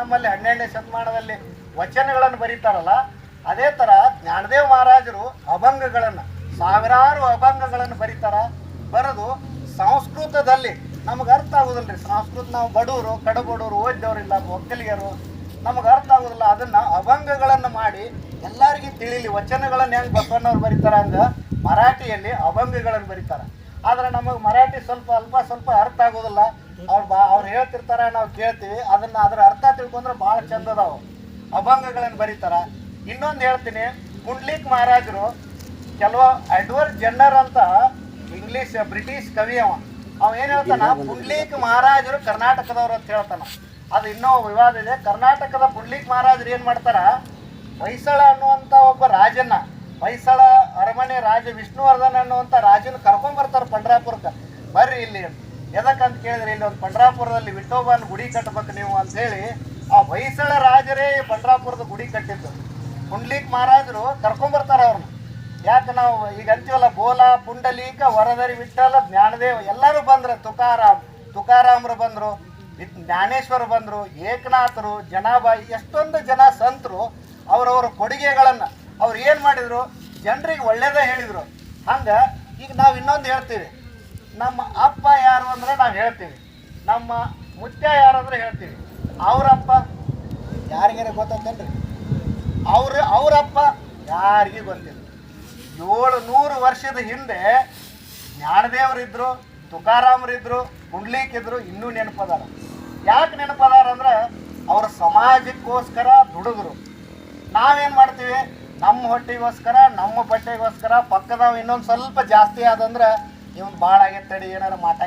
ನಮ್ಮಲ್ಲಿ ಹನ್ನೆರಡನೇ ಶತಮಾನದಲ್ಲಿ ವಚನಗಳನ್ನು ಬರೀತಾರಲ್ಲ, ಅದೇ ತರ ಜ್ಞಾನದೇವ ಮಹಾರಾಜರು ಅಭಂಗಗಳನ್ನು, ಸಾವಿರಾರು ಅಭಂಗಗಳನ್ನು ಬರೀತಾರ. ಬರೆದು ಸಂಸ್ಕೃತದಲ್ಲಿ ನಮಗೆ ಅರ್ಥ ಆಗೋದಿಲ್ಲ ರೀ ಸಂಸ್ಕೃತ ನಾವು ಬಡವರು, ಕಡಬಡವರು ಓದಿದವರಿಲ್ಲ ಒಕ್ಕಲಿಗರು, ನಮಗೆ ಅರ್ಥ ಆಗೋದಿಲ್ಲ. ಅದನ್ನ ಅಭಂಗಗಳನ್ನು ಮಾಡಿ ಎಲ್ಲರಿಗೂ ತಿಳಿಲಿ. ವಚನಗಳನ್ನು ಹೆಂಗೆ ಬಸವಣ್ಣವ್ರು ಬರೀತಾರ ಹಂಗೆ? ಮರಾಠಿಯಲ್ಲಿ ಅಭಂಗಗಳನ್ನು ಬರೀತಾರ. ಆದ್ರೆ ನಮಗೆ ಮರಾಠಿ ಸ್ವಲ್ಪ, ಅಲ್ಪ ಸ್ವಲ್ಪ ಅರ್ಥ ಆಗೋದಿಲ್ಲ. ಅವ್ರು ಬಾ ಅವ್ರು ಹೇಳ್ತಿರ್ತಾರೆ ನಾವು ಕೇಳ್ತೀವಿ. ಅದನ್ನ ಅದ್ರ ಅರ್ಥ ತಿಳ್ಕೊಂಡ್ರೆ ಭಾಳ ಚಂದ ಅದಾವ. ಅಭಂಗಗಳನ್ನು ಬರೀತಾರ. ಇನ್ನೊಂದು ಹೇಳ್ತೀನಿ. ಪುಂಡ್ಲಿಕ್ ಮಹಾರಾಜರು ಕೆಲವು ಅಡ್ವರ್ಡ್ ಜನ್ನರ್ ಅಂತ ಇಂಗ್ಲಿಷ್, ಬ್ರಿಟಿಷ್ ಕವಿ ಅವ. ಅವ ಏನ್ ಹೇಳ್ತಾನ? ಪುಂಡ್ಲಿಕ್ ಮಹಾರಾಜರು ಕರ್ನಾಟಕದವ್ರು ಅಂತ ಹೇಳ್ತಾನ. ಅದು ಇನ್ನೂ ವಿವಾದ ಇದೆ. ಕರ್ನಾಟಕದ ಪುಂಡ್ಲಿಕ್ ಮಹಾರಾಜರು ಏನ್ ಮಾಡ್ತಾರ? ಹೊಯ್ಸಳ ಅನ್ನುವಂತ ಒಬ್ಬ ರಾಜನ್ನ, ಹೊಯ್ಸಳ ಅರಮನೆ ರಾಜ ವಿಷ್ಣುವರ್ಧನ್ ಅನ್ನುವಂತ ರಾಜನ ಕರ್ಕೊಂಡ್ ಬರ್ತಾರ ಪಂಡ್ರಾಪುರಕ್ಕೆ. ಬರ್ರಿ ಇಲ್ಲಿ ಎದಕ್ಕಂತ ಕೇಳಿದ್ರೆ ಇಲ್ಲಿ ಒಂದು ಪಂಡ್ರಾಪುರದಲ್ಲಿ ವಿಠೋಬಾನ್ ಗುಡಿ ಕಟ್ಟಬೇಕು ನೀವು ಅಂತ ಹೇಳಿ ಆ ಹೊಯ್ಸಳ ರಾಜರೇ ಪಂಡ್ರಾಪುರದ ಗುಡಿ ಕಟ್ಟಿದ್ದು. ಕುಂಡ್ಲಿಕ್ ಮಹಾರಾಜರು ಕರ್ಕೊಂಬರ್ತಾರೆ ಅವ್ರನ್ನ. ಯಾಕೆ ನಾವು ಈಗ ಅಂತೀವಲ್ಲ, ಬೋಲ, ಪುಂಡಲೀಕ, ವರದರಿ ವಿಠಲ ಜ್ಞಾನದೇವ ಎಲ್ಲರೂ ಬಂದ್ರು. ತುಕಾರಾಮ್, ತುಕಾರಾಮ್ರು ಬಂದ್ರು ಜ್ಞಾನೇಶ್ವರ ಬಂದ್ರು, ಏಕನಾಥರು, ಜನಾಬಾಯಿ, ಎಷ್ಟೊಂದು ಜನ ಸಂತರು ಅವರವರ ಕೊಡುಗೆಗಳನ್ನು ಅವ್ರು ಏನು ಮಾಡಿದ್ರು? ಜನರಿಗೆ ಒಳ್ಳೇದೇ ಹೇಳಿದ್ರು. ಹಂಗೆ ಈಗ ನಾವು ಇನ್ನೊಂದು ಹೇಳ್ತೀವಿ. ನಮ್ಮ ಅಪ್ಪ ಯಾರು ಅಂದ್ರೆ ನಾವು ಹೇಳ್ತೀವಿ. ನಮ್ಮ ಮುತ್ಯ ಯಾರು ಅಂದ್ರೆ ಹೇಳ್ತೀವಿ. ಅವರಪ್ಪ ಯಾರಿಗಾರ ಗೊತ್ತೇನ್ರಿ ಅವ್ರ ಅವರಪ್ಪ ಯಾರಿಗೂ ಗೊತ್ತಿಲ್ಲ. ಏಳು ನೂರು ವರ್ಷದ ಹಿಂದೆ ಜ್ಞಾನದೇವರಿದ್ರು ತುಕಾರಾಮರಿದ್ರು ಪುಂಡ್ಲೀಕಿದ್ರು ಇನ್ನೂ ನೆನಪದಾರ. ಯಾಕೆ ನೆನಪದಾರ ಅಂದ್ರೆ ಅವ್ರ ಸಮಾಜಕ್ಕೋಸ್ಕರ ದುಡಿದ್ರು. ನಾವೇನು ಮಾಡ್ತೀವಿ? ನಮ್ಮ ಹೊಟ್ಟೆಗೋಸ್ಕರ, ನಮ್ಮ ಬಟ್ಟೆಗೋಸ್ಕರ, ಪಕ್ಕದವ ಇನ್ನೊಂದು ಸ್ವಲ್ಪ ಜಾಸ್ತಿ ಆದಂದ್ರೆ ಇವನ್ ಭಾಳ ಆಗೈತೆ ತಡಿ ಏನಾರ ಮಾಟ